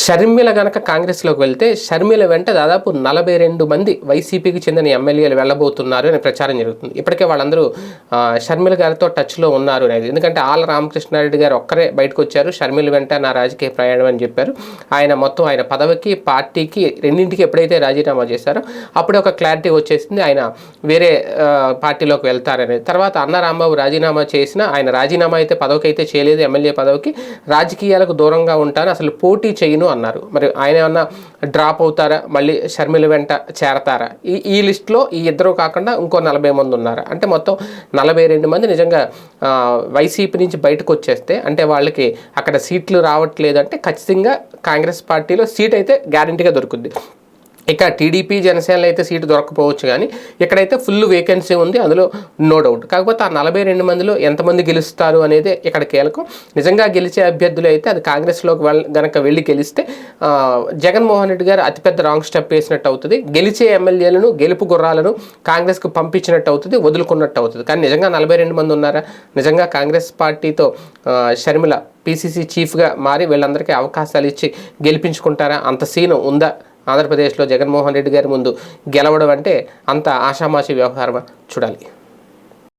షర్మిల గనక కాంగ్రెస్లోకి వెళ్తే షర్మిల వెంట దాదాపు నలభై రెండు మంది వైసీపీకి చెందిన ఎమ్మెల్యేలు వెళ్ళబోతున్నారు అనే ప్రచారం జరుగుతుంది. ఇప్పటికే వాళ్ళందరూ షర్మిల గారితో టచ్లో ఉన్నారు అనేది. ఎందుకంటే ఆల రామకృష్ణారెడ్డి గారు ఒక్కరే బయటకు వచ్చారు షర్మిల వెంట నా రాజకీయ ప్రయాణం అని చెప్పారు. ఆయన మొత్తం ఆయన పదవికి పార్టీకి రెండింటికి ఎప్పుడైతే రాజీనామా చేశారో అప్పుడే ఒక క్లారిటీ వచ్చేసింది. ఆయన వేరే పార్టీలోకి వెళ్తారనేది తర్వాత అన్న రాంబాబు రాజీనామా చేసిన ఆయన రాజీనామా అయితే పదవికి అయితే చేయలేదు. ఎమ్మెల్యే పదవికి రాజకీయాలకు దూరంగా ఉంటాను. అసలు పోటీ చేయను అన్నారు. మరి ఆయన ఏమన్నా డ్రాప్ అవుతారా? మళ్ళీ షర్మిల వెంట చేరతారా? ఈ ఈ లిస్ట్లో ఈ ఇద్దరు కాకుండా ఇంకో నలభై మంది ఉన్నారు? అంటే మొత్తం నలభై రెండు మంది నిజంగా వైసీపీ నుంచి బయటకు వచ్చేస్తే అంటే వాళ్ళకి అక్కడ సీట్లు రావట్లేదు అంటే ఖచ్చితంగా కాంగ్రెస్ పార్టీలో సీట్ అయితే గ్యారంటీగా దొరుకుద్ది. ఇక టీడీపీ జనసేనలో అయితే సీటు దొరకపోవచ్చు కానీ ఇక్కడైతే ఫుల్ వేకెన్సీ ఉంది అందులో నో డౌట్ కాకపోతే ఆ నలభై రెండు మందిలో ఎంతమంది గెలుస్తారు అనేది ఇక్కడ కీలకం. నిజంగా గెలిచే అభ్యర్థులు అయితే అది కాంగ్రెస్లోకి వెళ్ళ గనక వెళ్ళి గెలిస్తే జగన్మోహన్ రెడ్డి గారు అతిపెద్ద రాంగ్ స్టెప్ వేసినట్టు అవుతుంది. గెలిచే ఎమ్మెల్యేలను గెలుపు గుర్రాలను కాంగ్రెస్కు పంపించినట్టు అవుతుంది వదులుకున్నట్టు అవుతుంది. కానీ నిజంగా నలభై రెండు మంది ఉన్నారా? నిజంగా కాంగ్రెస్ పార్టీతో షర్మిల పీసీసీ చీఫ్గా మారి వీళ్ళందరికీ అవకాశాలు ఇచ్చి గెలిపించుకుంటారా? అంత సీన్ ఉందా? ఆంధ్రప్రదేశ్లో జగన్మోహన్ రెడ్డి గారి ముందు గెలవడం అంటే అంత ఆషామాషి వ్యవహారమా చూడాలి.